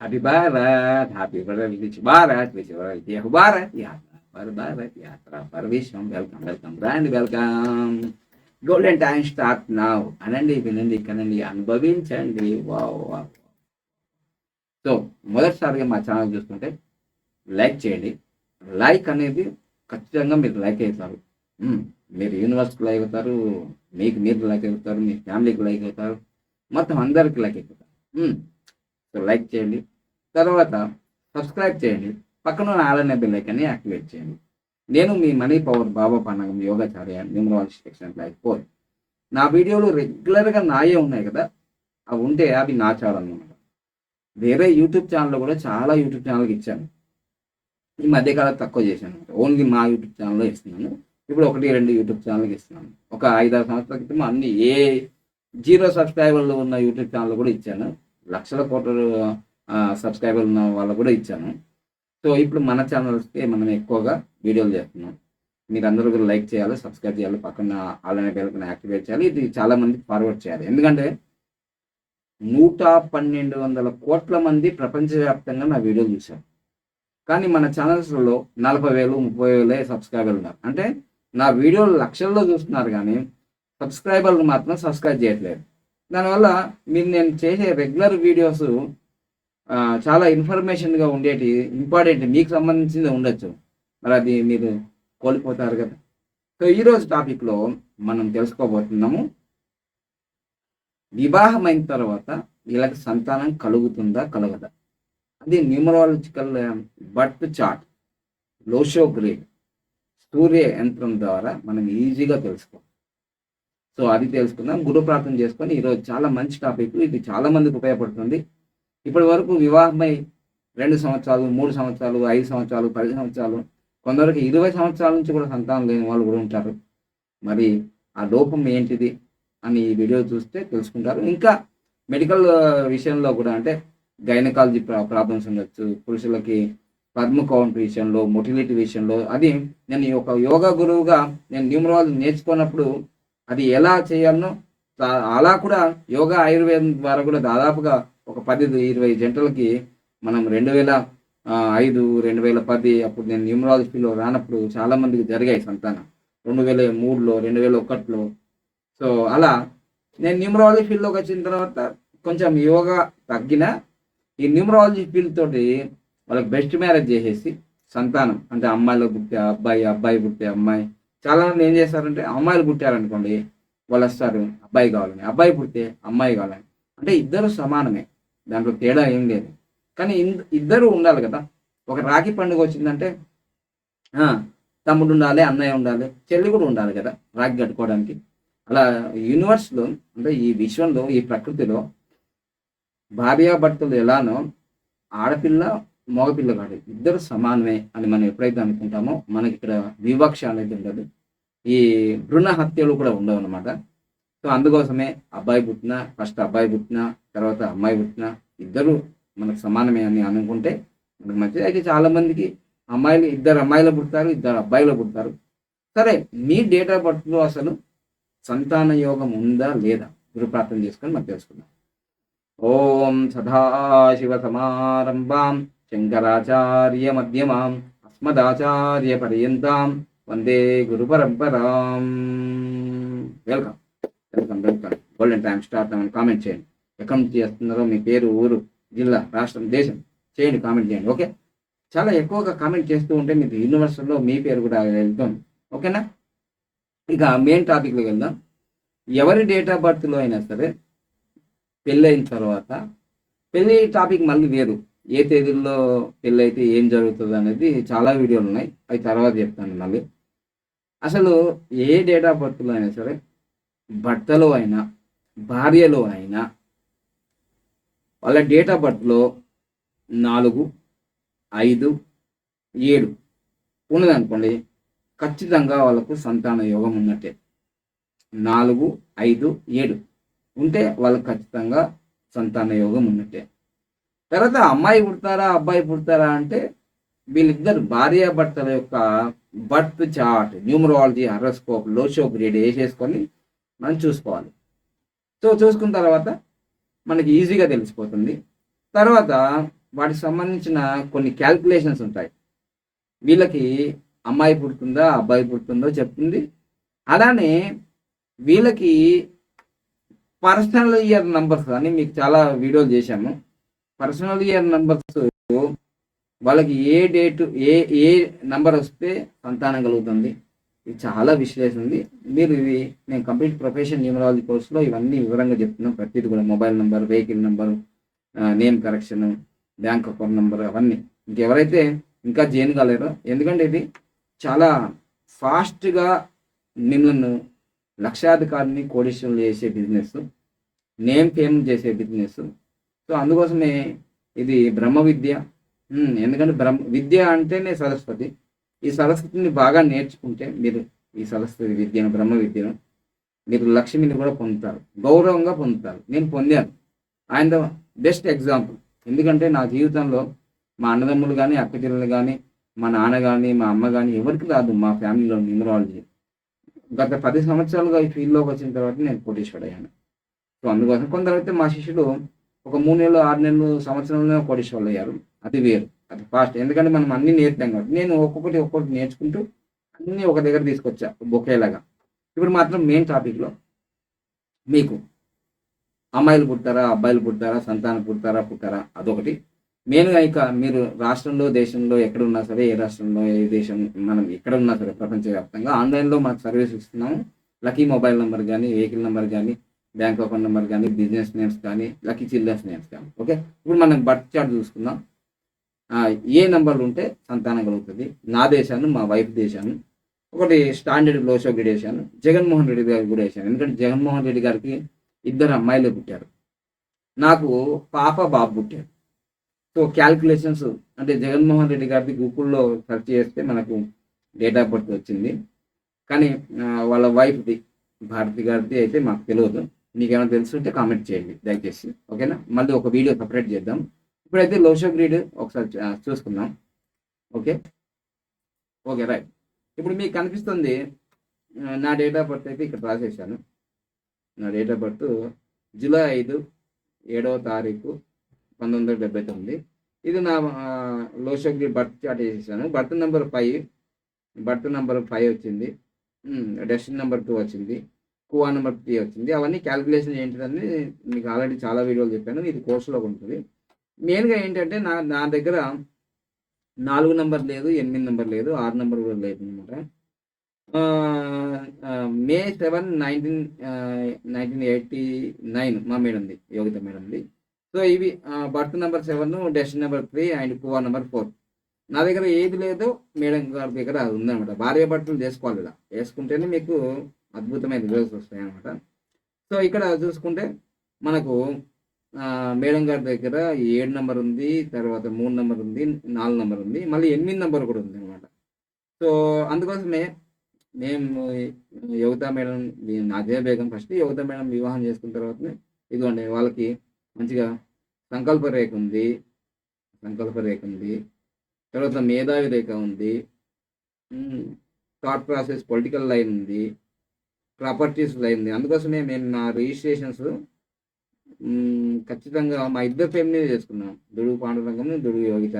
Happy Bharat happy Bharat rich Bharat rich Bharat Bharat Yatra per Bharat యాత్ర పర్ విశ్వం welcome welcome brand welcome golden time start now అనండి వినండి కనండి అనుభవించండి. Wow wow so మొదటిసారిగా మా ఛానల్ చూస్తుంటే లైక్ చేయండి. లైక్ అనేది ఖచ్చితంగా hmm, మీరు లైక్ అవుతారు. మీరు యూనివర్స్కి లైక్ అవుతారు మీకు మీరు లైక్ అవుతారు మీ ఫ్యామిలీకి లైక్ అవుతారు మొత్తం అందరికి లైక్ అవుతారు. Hmm, సో లైక్ చేయండి. తర్వాత సబ్స్క్రైబ్ చేయండి. పక్కన ఆలనే బెల్ ఐకాన్ని యాక్టివేట్ చేయండి. నేను మీ మనీ పవర్ బాబా పన్నగం యోగాచార్య న్యూమరాలజీ సెక్షన్ లైక్ ఫోర్ నా వీడియోలు రెగ్యులర్గా నాయే ఉన్నాయి కదా? అవి ఉంటే అవి నా ఛానల్ వేరే యూట్యూబ్ ఛానల్లో కూడా చాలా యూట్యూబ్ ఛానల్కి ఇచ్చాను. ఈ మధ్యకాలం తక్కువ చేశాను ఓన్లీ మా యూట్యూబ్ ఛానల్లో ఇస్తున్నాను ఇప్పుడు ఒకటి రెండు యూట్యూబ్ ఛానల్కి ఇస్తున్నాను. ఒక ఐదారు సంవత్సరాల క్రితం అన్ని ఏ జీరో సబ్స్క్రైబర్లు ఉన్న యూట్యూబ్ ఛానల్ కూడా ఇచ్చాను. లక్షల కోట్ల సబ్స్క్రైబర్లు ఉన్న వాళ్ళకు కూడా ఇచ్చాను. సో ఇప్పుడు మన ఛానల్స్కి మనం ఎక్కువగా వీడియోలు చేస్తున్నాం. మీరు అందరూ కూడా లైక్ చేయాలి సబ్స్క్రైబ్ చేయాలి పక్కన ఆలనే బెల్కన్ యాక్టివేట్ చేయాలి. ఇది చాలా మందికి ఫార్వర్డ్ చేయాలి. ఎందుకంటే నూట పన్నెండు వందల కోట్ల మంది ప్రపంచవ్యాప్తంగా నా వీడియోలు చూశారు. కానీ మన ఛానల్స్లో నలభై వేలు ముప్పై వేలే సబ్స్క్రైబర్లు ఉన్నారు. అంటే నా వీడియోలు లక్షల్లో చూస్తున్నారు కానీ సబ్స్క్రైబర్లు మాత్రం సబ్స్క్రైబ్ చేయట్లేదు. దానివల్ల మీరు నేను చేసే రెగ్యులర్ వీడియోస్ చాలా ఇన్ఫర్మేషన్గా ఉండేటి ఇంపార్టెంట్ మీకు సంబంధించింది ఉండొచ్చు. మరి అది మీరు కోల్పోతారు కదా. సో ఈరోజు టాపిక్లో మనం తెలుసుకోబోతున్నాము వివాహమైన తర్వాత వీళ్ళకి సంతానం కలుగుతుందా కలగదా? అది numerological birth chart Lo Shu grid Surya యంత్రం ద్వారా మనం ఈజీగా తెలుసుకోవాలి సో అది తెలుసుకుందాం. గురు ప్రార్థన చేసుకొని ఈరోజు చాలా మంచి టాపిక్ ఇది చాలా మందికి ఉపయోగపడుతుంది. ఇప్పటి వరకు వివాహమై రెండు సంవత్సరాలు మూడు సంవత్సరాలు ఐదు సంవత్సరాలు పది సంవత్సరాలు కొందరికి ఇరవై సంవత్సరాల నుంచి కూడా సంతానం లేని వాళ్ళు కూడా ఉంటారు. మరి ఆ లోపం ఏంటిది అని ఈ వీడియో చూస్తే తెలుసుకుంటారు. ఇంకా మెడికల్ విషయంలో కూడా అంటే గైనకాలజీ ప్రాబ్లమ్స్ ఉండొచ్చు పురుషులకి పద్మ కౌంట్ విషయంలో మొటిలిటీ విషయంలో అది నేను ఈ ఒక యోగా గురువుగా నేను న్యూమరాలజీ నేర్చుకున్నప్పుడు అది ఎలా చేయాలనో అలా కూడా యోగా ఆయుర్వేదం ద్వారా కూడా దాదాపుగా ఒక పది ఇరవై జంటలకి మనం రెండు వేల ఐదు రెండు వేల పది అప్పుడు నేను న్యూమరాలజీలో రానప్పుడు చాలా మందికి జరిగాయి సంతానం. రెండు వేల మూడులో రెండు వేల ఒకటిలో. సో అలా నేను న్యూమరాలజీ ఫీల్డ్లోకి వచ్చిన తర్వాత కొంచెం యోగా తగ్గిన ఈ న్యూమరాలజీ ఫీల్డ్ తోటి వాళ్ళకి బెస్ట్ మ్యారేజ్ చేసేసి సంతానం. అంటే అమ్మాయిలో పుట్టే అబ్బాయి అబ్బాయి పుట్టే అమ్మాయి. చాలా మంది ఏం చేస్తారంటే అమ్మాయిలు పుట్టారనుకోండి వాళ్ళు వస్తారు అబ్బాయి కావాలని. అబ్బాయి పుడితే అమ్మాయి కావాలని. అంటే ఇద్దరు సమానమే. దాంట్లో తేడా ఏం లేదు. కానీ ఇన్- ఇద్దరు ఉండాలి కదా. ఒక రాఖీ పండుగ వచ్చిందంటే ఆ, తమ్ముడు ఉండాలి అన్నయ్య ఉండాలి చెల్లి కూడా ఉండాలి కదా రాఖీ కట్టుకోవడానికి. అలా యూనివర్స్లో అంటే ఈ విశ్వంలో ఈ ప్రకృతిలో భార్యాభర్తలు ఎలానో ఆడపిల్ల మగపిల్ల కాదు ఇద్దరు సమానమే అని మనం ఎప్పుడైతే అనుకుంటామో మనకి ఇక్కడ వివక్ష అనేది ఉండదు. ఈ భ్రూణ హత్యలు కూడా ఉండవు అనమాట సో అందుకోసమే అబ్బాయి పుట్టిన ఫస్ట్ అబ్బాయి పుట్టిన తర్వాత అమ్మాయి పుట్టిన ఇద్దరు మనకు సమానమే అని అనుకుంటే మనకు మంచిది. అయితే చాలా మందికి అమ్మాయిలు ఇద్దరు అమ్మాయిలు పుడతారు ఇద్దరు అబ్బాయిలు పుడతారు. సరే మీ డేట్ ఆఫ్ బర్త్లో అసలు సంతాన యోగం ఉందా లేదా? గురు ప్రార్థన చేసుకొని మనం తెలుసుకుందాం. ఓం సదాశివ సమారంభాం శంకరాచార్య మధ్యమాం అస్మదాచార్య పర్యంతాం వందే గురు పరంపరాం. Welcome. Welcome golden time start అని కామెంట్ చేయండి. ఎక్కడి నుంచి చేస్తున్నారో మీ పేరు ఊరు జిల్లా రాష్ట్రం దేశం చేయండి కామెంట్ చేయండి. ఓకే చాలా ఎక్కువగా కామెంట్ చేస్తూ ఉంటే మీకు యూనివర్సల్లో మీ పేరు కూడా వెళ్తుంది. ఓకేనా ఇక మెయిన్ టాపిక్లోకి వెళ్దాం. ఎవరి డేట్ ఆఫ్ బర్త్లో అయినా సరే పెళ్ళైన తర్వాత పెళ్ళి టాపిక్ మళ్ళీ వేరు. ఏ తేదీల్లో పెళ్ళి అయితే ఏం జరుగుతుంది అనేది చాలా వీడియోలు ఉన్నాయి. అవి తర్వాత చెప్తాను మళ్ళీ. అసలు ఏ డేట్ ఆఫ్ బర్త్లో అయినా సరే భర్తలో అయినా భార్యలో అయినా వాళ్ళ డేట్ ఆఫ్ బర్త్లో నాలుగు ఐదు ఏడు ఉన్నదనుకోండి ఖచ్చితంగా వాళ్ళకు సంతాన యోగం ఉన్నట్టే. నాలుగు ఐదు ఏడు ఉంటే వాళ్ళకు ఖచ్చితంగా సంతాన యోగం ఉన్నట్టే. తర్వాత అమ్మాయి పుడతారా అబ్బాయి పుడతారా అంటే వీళ్ళిద్దరు భార్యాభర్తల యొక్క birth chart numerology horoscope Lo Shu grid వేసేసుకొని మనం చూసుకోవాలి. సో చూసుకున్న తర్వాత మనకి ఈజీగా తెలిసిపోతుంది. తర్వాత వాటికి సంబంధించిన కొన్ని క్యాల్కులేషన్స్ ఉంటాయి. వీళ్ళకి అమ్మాయి పుడుతుందా అబ్బాయి పుడుతుందో చెప్తుంది. అలానే వీళ్ళకి పర్సనల్ ఇయర్ నంబర్స్ అని మీకు చాలా వీడియోలు చేశాము. పర్సనల్ ఇయర్ నంబర్స్ వాళ్ళకి ఏ డేట్ ఏ ఏ నంబర్ వస్తే సంతానం కలుగుతుంది? ఇది చాలా విశ్లేషణ ఉంది మీరు ఇవి నేను కంప్లీట్ ప్రొఫెషన్ న్యూమరాలజీ కోర్సులో ఇవన్నీ వివరంగా చెప్తున్నాం. ప్రతిదీ కూడా mobile number vehicle number name correction bank account number అవన్నీ. ఇంకెవరైతే ఇంకా జైన్ కాలేరో ఎందుకంటే ఇది చాలా ఫాస్ట్గా మిమ్మల్ని లక్షాధికారిని కోడిషన్ చేసే బిజినెస్ నేమ్ ఫేమ్ చేసే బిజినెస్. సో అందుకోసమే ఇది బ్రహ్మ విద్య. ఎందుకంటే బ్రహ్మ విద్య అంటేనే సరస్వతి. ఈ సరస్వతిని బాగా నేర్చుకుంటే మీరు ఈ సరస్వతి విద్యను బ్రహ్మ విద్యను మీరు లక్ష్మిని కూడా పొందుతారు గౌరవంగా పొందుతారు. నేను పొందాను. ఆయన బెస్ట్ ఎగ్జాంపుల్. ఎందుకంటే నా జీవితంలో మా అన్నదమ్ములు కానీ అక్కచెల్లెలు కానీ మా నాన్న కానీ మా అమ్మ కానీ ఎవరికి రాదు మా ఫ్యామిలీలో న్యూమరాలజీ. గత పది సంవత్సరాలుగా ఈ ఫీల్డ్లోకి వచ్చిన తర్వాత నేను కోటీశ్వరుడు అయ్యాను సో అందుకోసం కొందరైతే మా శిష్యులు ఒక మూడు నెలలు ఆరు నెలలు సంవత్సరంలో కోటేశ్వరులు అయ్యారు అది వేరు. అది ఫాస్ట్ ఎందుకంటే మనం అన్ని నేర్పాం కాబట్టి. నేను ఒక్కొక్కటి ఒక్కొక్కటి నేర్చుకుంటూ అన్ని ఒక దగ్గర తీసుకొచ్చా బొకేలాగా. ఇప్పుడు మాత్రం మెయిన్ టాపిక్లో మీకు అమ్మాయిలు పుట్టారా అబ్బాయిలు పుట్టారా సంతానం పుడతారా పుట్టారా అదొకటి. మెయిన్గా ఇక మీరు రాష్ట్రంలో దేశంలో ఎక్కడ ఉన్నా సరే ఏ రాష్ట్రంలో ఏ దేశం మనం ఎక్కడ ఉన్నా సరే ప్రపంచవ్యాప్తంగా ఆన్లైన్లో మనకు సర్వీస్ ఇస్తున్నాము. లక్కీ మొబైల్ నెంబర్ కానీ వెహికల్ నెంబర్ కానీ బ్యాంక్ అకౌంట్ నెంబర్ కానీ బిజినెస్ నేమ్స్ కానీ లక్కీ చిల్డ్రన్స్ నేమ్స్ కానీ. ఓకే? ఇప్పుడు మనం బర్త్ చార్ట్ చూసుకుందాం. ఏ నెంబర్లు ఉంటే సంతానం కలుగుతుంది. నా దేశాన్ని మా వైఫ్ దేశాన్ని. ఒకటి స్టాండర్డ్ లోషోకి వేసాను జగన్మోహన్ రెడ్డి గారికి కూడా వేసాను ఎందుకంటే జగన్మోహన్ రెడ్డి గారికి ఇద్దరు అమ్మాయిలు పుట్టారు. నాకు పాప బాబు పుట్టారు సో క్యాల్కులేషన్స్ అంటే జగన్మోహన్ రెడ్డి గారిది గూగుల్లో సెర్చ్ చేస్తే మనకు డేట్ ఆఫ్ బర్త్ వచ్చింది. కానీ వాళ్ళ వైఫ్ది భారతి గారిది అయితే మాకు తెలియదు మీకేమైనా తెలుసుంటే కామెంట్ చేయండి దయచేసి. ఓకేనా? మళ్ళీ ఒక వీడియో సపరేట్ చేద్దాం. ఇప్పుడైతే లోషో గ్రీడ్ ఒకసారి చూసుకుందాం. ఓకే? ఓకే రైట్ ఇప్పుడు మీకు కనిపిస్తుంది నా డేట్ ఆఫ్ బర్త్ అయితే ఇక్కడ రాసేసాను నా డేట్ ఆఫ్ బర్త్ జూలై ఐదు ఏడవ తారీఖు పంతొమ్మిది వందల డెబ్బై తొమ్మిది. ఇది నా Lo Shu grid birth chart వేసేసాను. Birth number five birth number five వచ్చింది. డెస్టిన్ నెంబర్ టూ వచ్చింది. కువా నెంబర్ త్రీ వచ్చింది. అవన్నీ క్యాలిక్యులేషన్ ఏంటిదని మీకు ఆల్రెడీ చాలా వీడియోలు చెప్పాను. ఇది కోర్సులో ఉంటుంది. మెయిన్గా ఏంటంటే నా నా దగ్గర నాలుగు నెంబర్ లేదు ఎనిమిది నెంబర్ లేదు ఆరు నెంబర్ కూడా లేదు అనమాట. May seven nineteen nineteen eighty nine మా మేడంది యోగిత మేడంది సో ఇవి birth number seven destiny number three and Kua number four. నా దగ్గర ఏది లేదో మేడం గారి దగ్గర అది ఉందన్నమాట భార్య బట్టలు చేసుకోవాలి ఇలా. వేసుకుంటేనే మీకు అద్భుతమైన రిజల్ట్స్ వస్తాయి అనమాట సో ఇక్కడ చూసుకుంటే మనకు మేడం గారి దగ్గర ఏడు నెంబర్ ఉంది తర్వాత మూడు నెంబర్ ఉంది నాలుగు నెంబర్ ఉంది మళ్ళీ ఎనిమిది నెంబర్ కూడా ఉంది అనమాట సో అందుకోసమే మేము యువత మేడం మీ- నాదే బేగం ఫస్ట్. యువత మేడం వివాహం చేసుకున్న తర్వాతనే ఇదిగోండి వాళ్ళకి మంచిగా సంకల్ప రేఖ ఉంది సంకల్ప రేఖ ఉంది తర్వాత మేధావి రేఖ ఉంది థాట్ ప్రాసెస్ పొలిటికల్ లైన్ ఉంది ప్రాపర్టీస్ లైన్ ఉంది. అందుకోసమే మేము నా రిజిస్ట్రేషన్స్ ఖచ్చితంగా మా ఇద్దరు పేరు చేసుకున్నాం. దుడుగు పాండురంగం దుడుగు యోగిత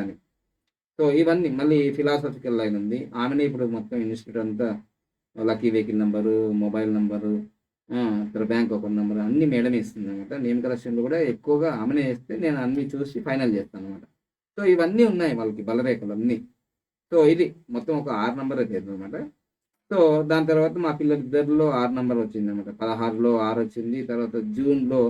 సో ఇవన్నీ మళ్ళీ ఫిలాసఫికల్ లైన్ ఉంది. ఆమెనే ఇప్పుడు మొత్తం ఇన్స్టిట్యూట్ అంతా lucky vehicle number mobile number ఇక్కడ బ్యాంక్ అకౌంట్ నెంబర్ అన్ని మేడమే ఇస్తుంది అనమాట నేమ్ కలెక్షన్లు కూడా ఎక్కువగా ఆమెనే వేస్తే నేను అన్ని చూసి ఫైనల్ చేస్తాను అనమాట సో ఇవన్నీ ఉన్నాయి వాళ్ళకి బలరేఖలు అన్నీ. సో ఇది మొత్తం ఒక ఆరు నెంబర్ అయితే అనమాట సో దాని తర్వాత మా పిల్లలిద్దరిలో ఆరు నెంబర్ వచ్చింది అనమాట పదహారులో ఆరు వచ్చింది తర్వాత జూన్లో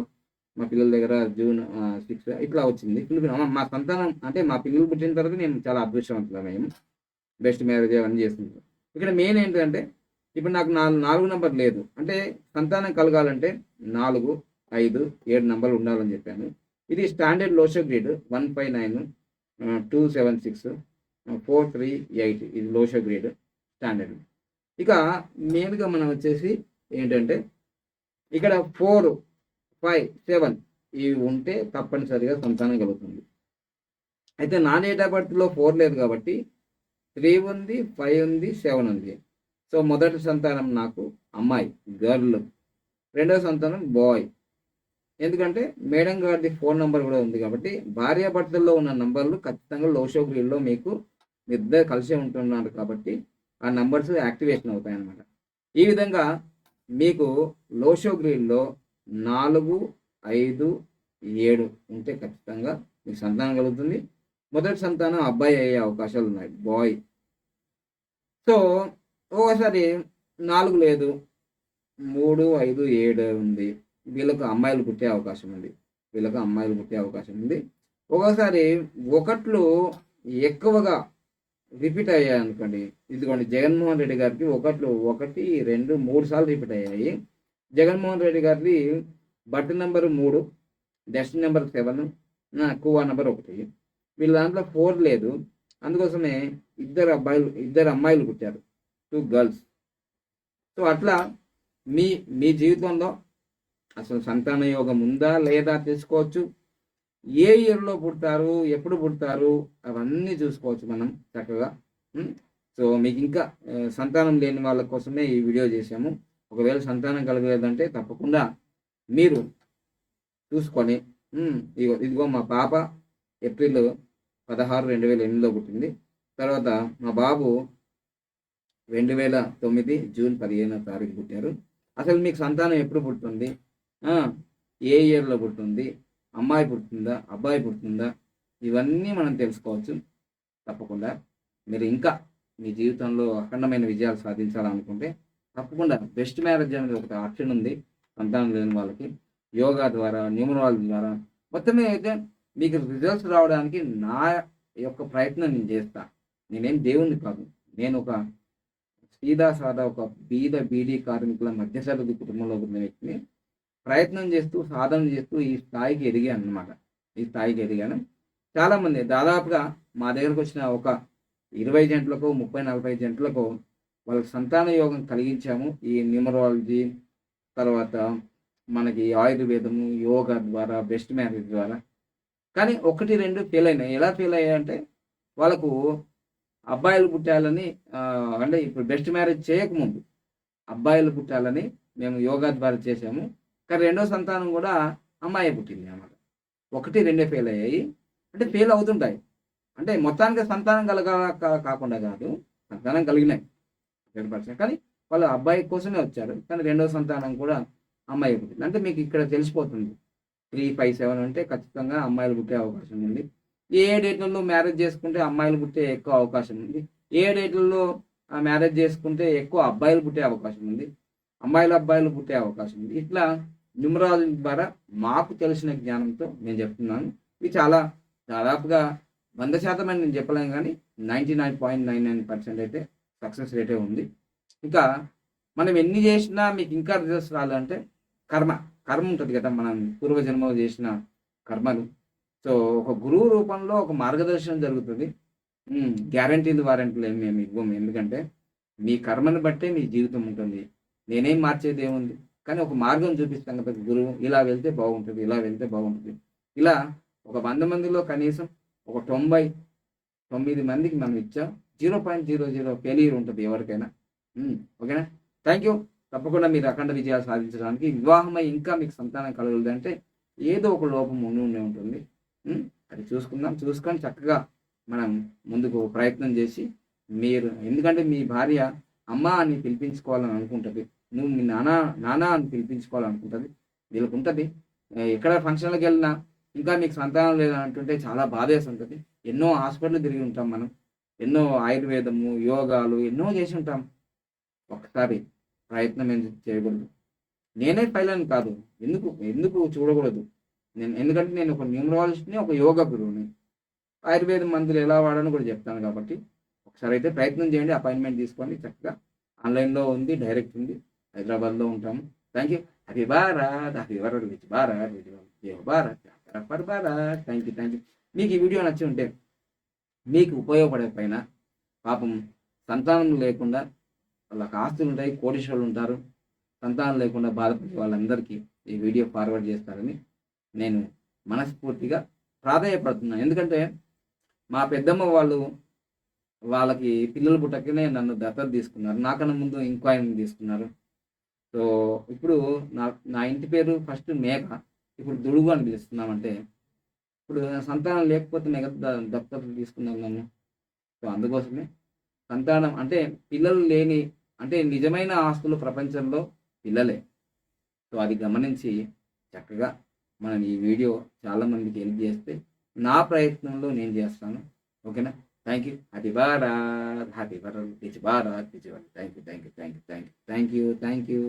మా పిల్లల దగ్గర జూన్ సిక్స్ ఇట్లా వచ్చింది. పిల్లలు మా- సంతానం అంటే మా పిల్లలు పుట్టిన తర్వాత నేను చాలా అదృష్టవంతులమయ్యాము బెస్ట్ మ్యారేజ్ అవన్నీ చేసుకుంటాం ఇక్కడ మెయిన్ ఏంటంటే ఇప్పుడు నాకు నాలుగు నాలుగు నెంబర్ లేదు. అంటే సంతానం కలగాలంటే నాలుగు ఐదు ఏడు నెంబర్లు ఉండాలని చెప్పాను. ఇది standard Lo Shu grid one five nine two seven six four three eight ఇది లోషో గ్రేడ్ స్టాండర్డ్. ఇక మెయిన్గా మనం వచ్చేసి ఏంటంటే ఇక్కడ ఫోర్ ఫైవ్ సెవెన్ ఇవి ఉంటే తప్పనిసరిగా సంతానం కలుగుతుంది. అయితే నా డేట్ ఆఫ్ బర్త్లో ఫోర్ లేదు కాబట్టి త్రీ ఉంది ఫైవ్ ఉంది సెవెన్ ఉంది. సో మొదటి సంతానం నాకు అమ్మాయి గర్ల్ రెండవ సంతానం బాయ్ ఎందుకంటే మేడం గారిది ఫోన్ నెంబర్ కూడా ఉంది కాబట్టి భార్యాభర్తల్లో ఉన్న నంబర్లు ఖచ్చితంగా లోషో గ్రీడ్లో మీకు ఇద్దరు కలిసే ఉంటున్నారు కాబట్టి ఆ నంబర్స్ యాక్టివేషన్ అవుతాయి అన్నమాట ఈ విధంగా మీకు లోషో నాలుగు ఐదు ఏడు ఉంటే ఖచ్చితంగా మీకు సంతానం కలుగుతుంది. మొదటి సంతానం అబ్బాయి అయ్యే అవకాశాలు ఉన్నాయి. బాయ్ సో ఒకసారి నాలుగు లేదు. మూడు ఐదు ఏడు ఉంది. వీళ్ళకు అమ్మాయిలు పుట్టే అవకాశం ఉంది. వీళ్ళకు అమ్మాయిలు పుట్టే అవకాశం ఉంది. ఒకసారి ఒకట్లు ఎక్కువగా రిపీట్ అయ్యాయి అనుకోండి ఇదిగోండి జగన్మోహన్ రెడ్డి గారికి ఒకట్లు ఒకటి రెండు మూడు సార్లు రిపీట్ అయ్యాయి. జగన్మోహన్ రెడ్డి గారిది బర్త్ నెంబర్ మూడు destiny number seven Kua number ఒకటి. వీళ్ళ దాంట్లో ఫోర్ లేదు. అందుకోసమే ఇద్దరు అబ్బాయిలు ఇద్దరు అమ్మాయిలు పుట్టారు. టూ గర్ల్స్ సో అట్లా మీ మీ జీవితంలో అసలు సంతాన యోగం ఉందా లేదా తెలుసుకోవచ్చు. ఏ ఇయర్లో పుడతారు ఎప్పుడు పుడతారు అవన్నీ చూసుకోవచ్చు మనం చక్కగా. సో మీకు ఇంకా సంతానం లేని వాళ్ళ కోసమే ఈ వీడియో చేసాము ఒకవేళ సంతానం కలగలేదంటే తప్పకుండా మీరు చూసుకొని ఇదిగో ఇదిగో మా పాప ఏప్రిల్ పదహారు రెండు వేల ఎనిమిదిలో పుట్టింది. తర్వాత మా బాబు రెండు వేల తొమ్మిది జూన్ పదిహేనో తారీఖు పుట్టారు. అసలు మీకు సంతానం ఎప్పుడు పుట్టింది ఏ ఇయర్లో పుట్టింది అమ్మాయి పుట్టిందా అబ్బాయి పుడుతుందా? ఇవన్నీ మనం తెలుసుకోవచ్చు. తప్పకుండా మీరు ఇంకా మీ జీవితంలో అఖండమైన విజయాలు సాధించాలనుకుంటే తప్పకుండా. బెస్ట్ మ్యారేజ్ అనేది ఒక ఆప్షన్ ఉంది. సంతానం లేని వాళ్ళకి. యోగా ద్వారా న్యూమరాలజీ ద్వారా. మొత్తం అయితే మీకు రిజల్ట్స్ రావడానికి నా యొక్క ప్రయత్నం నేను చేస్తా. నేనేం దేవుణ్ణి కాదు. నేను ఒక సీదా సాదా ఒక బీద బీడీ కార్మికుల మధ్యతరగతి కుటుంబంలో ఉన్న వ్యక్తిని ప్రయత్నం చేస్తూ సాధన చేస్తూ ఈ స్థాయికి ఎదిగాను అనమాట ఈ స్థాయికి ఎదిగాను. చాలామంది దాదాపుగా మా దగ్గరకు వచ్చిన ఒక ఇరవై జంటలకు ముప్పై నలభై జంటలకు వాళ్ళకి సంతాన యోగం కలిగించాము. ఈ న్యూమరాలజీ తర్వాత మనకి ఆయుర్వేదము యోగా ద్వారా బెస్ట్ మ్యారేజ్ ద్వారా. కానీ ఒకటి రెండు ఫెయిల్ అయినాయి. ఎలా ఫెయిల్ అయ్యాయంటే వాళ్ళకు అబ్బాయిలు పుట్టాలని అంటే ఇప్పుడు బెస్ట్ మ్యారేజ్ చేయకముందు అబ్బాయిలు పుట్టాలని మేము యోగా ద్వారా చేసాము కానీ రెండో సంతానం కూడా అమ్మాయి పుట్టింది అన్నమాట. ఒకటి రెండే ఫెయిల్ అయ్యాయి. అంటే ఫెయిల్ అవుతుంటాయి. అంటే మొత్తానికి సంతానం కలగ కాకుండా కాదు సంతానం కలిగినాయి. ఏర్పరచారు కానీ వాళ్ళు అబ్బాయి కోసమే వచ్చారు. కానీ రెండో సంతానం కూడా అమ్మాయి పుట్టింది. అంటే మీకు ఇక్కడ తెలిసిపోతుంది. త్రీ ఫైవ్ సెవెన్ అంటే ఖచ్చితంగా అమ్మాయిలు పుట్టే అవకాశం ఉంది. ఏ డేట్లలో మ్యారేజ్ చేసుకుంటే అమ్మాయిలు పుట్టే ఎక్కువ అవకాశం ఉంది. ఏ డేట్లలో మ్యారేజ్ చేసుకుంటే ఎక్కువ అబ్బాయిలు పుట్టే అవకాశం ఉంది. అమ్మాయిలు అబ్బాయిలు పుట్టే అవకాశం ఉంది. ఇట్లా న్యూమరాలజీ ద్వారా మాకు తెలిసిన జ్ఞానంతో నేను చెప్తున్నాను. ఇది చాలా దాదాపుగా వంద శాతం అని నేను చెప్పలేను కానీ ninety nine point nine nine percent అయితే సక్సెస్ రేటే ఉంది. ఇంకా మనం ఎన్ని చేసినా మీకు ఇంకా రిజల్ట్స్ రాలంటే కర్మ. కర్మ ఉంటుంది కదా మనం పూర్వజన్మలో చేసిన కర్మలు. సో ఒక గురువు రూపంలో ఒక మార్గదర్శనం జరుగుతుంది. గ్యారంటీలు వారంటీలు ఏమి మేము ఇవ్వము. ఎందుకంటే మీ కర్మను బట్టే మీ జీవితం ఉంటుంది. నేనేం మార్చేది ఏముంది? కానీ ఒక మార్గం చూపిస్తాం కదా గురువు ఇలా వెళ్తే బాగుంటుంది ఇలా వెళ్తే బాగుంటుంది. ఇలా ఒక వంద మందిలో కనీసం ఒక తొంభై తొమ్మిది మందికి మనం ఇచ్చాం. Zero point zero zero failure ఉంటుంది ఎవరికైనా. ఓకేనా? థ్యాంక్ యూ తప్పకుండా మీరు అఖండ విజయాలు సాధించడానికి వివాహమై ఇంకా మీకు సంతానం కలగదు అంటే ఏదో ఒక లోపం ఉండి ఉండే ఉంటుంది. అది చూసుకుందాం. చూసుకొని చక్కగా మనం ముందుకు ప్రయత్నం చేసి మీరు ఎందుకంటే మీ భార్య అమ్మ అని పిలిపించుకోవాలని అనుకుంటుంది. నువ్వు మీ నానా నానా అని పిలిపించుకోవాలనుకుంటుంది. వీళ్ళకి ఉంటుంది ఎక్కడ ఫంక్షన్లకు వెళ్ళినా ఇంకా మీకు సంతానం లేదని అంటుంటే చాలా బాధేసి ఉంటుంది ఎన్నో హాస్పిటల్ తిరిగి ఉంటాం మనం. ఎన్నో ఆయుర్వేదము యోగాలు ఎన్నో చేసి ఉంటాం ఒకసారి ప్రయత్నం ఎందుకు చేయకూడదు. నేనే ఫైలాన్ కాదు. ఎందుకు? ఎందుకు చూడకూడదు? నేను ఎందుకంటే నేను ఒక న్యూమరాలజిస్ట్ని ఒక యోగా గురువుని. ఆయుర్వేద మందులు ఎలా వాడాలని కూడా చెప్తాను కాబట్టి ఒకసారి అయితే ప్రయత్నం చేయండి. అపాయింట్మెంట్ తీసుకోండి. చక్కగా ఆన్లైన్లో ఉంది డైరెక్ట్ ఉంది. హైదరాబాద్లో ఉంటాము thank you happy Bharat happy Bharat rich Bharat rich Bharat thank you thank you మీకు ఈ వీడియో నచ్చి ఉంటే మీకు ఉపయోగపడే పైన పాపం సంతానం లేకుండా వాళ్ళకి ఆస్తులు ఉంటాయి కోటీశ్వరులు ఉంటారు. సంతానం లేకుండా బాధపడే వాళ్ళందరికీ ఈ వీడియో ఫార్వర్డ్ చేస్తారని నేను మనస్ఫూర్తిగా ప్రాధాన్యపడుతున్నాను ఎందుకంటే మా పెద్దమ్మ వాళ్ళు వాళ్ళకి పిల్లలు పుట్టకనే నన్ను దత్తత తీసుకున్నారు. నాకన్నా ముందు ఇంకో ఆయన తీసుకున్నారు. సో ఇప్పుడు నా నా ఇంటి పేరు ఫస్ట్ మేక ఇప్పుడు దుడుగు అని పిలుస్తున్నామంటే ఇప్పుడు సంతానం లేకపోతే కదా దత్తతలు తీసుకున్నాం నన్ను సో అందుకోసమే సంతానం అంటే పిల్లలు లేని అంటే నిజమైన ఆస్తులు ప్రపంచంలో పిల్లలే. సో అది గమనించి చక్కగా మనం ఈ వీడియో చాలామందికి హెల్ప్ చేస్తే నా ప్రయత్నంలో నేను చేస్తాను. ఓకేనా? Thank you. Happy Bharat happy Bharat rich Bharat rich Bharat thank you thank you thank you thank you thank you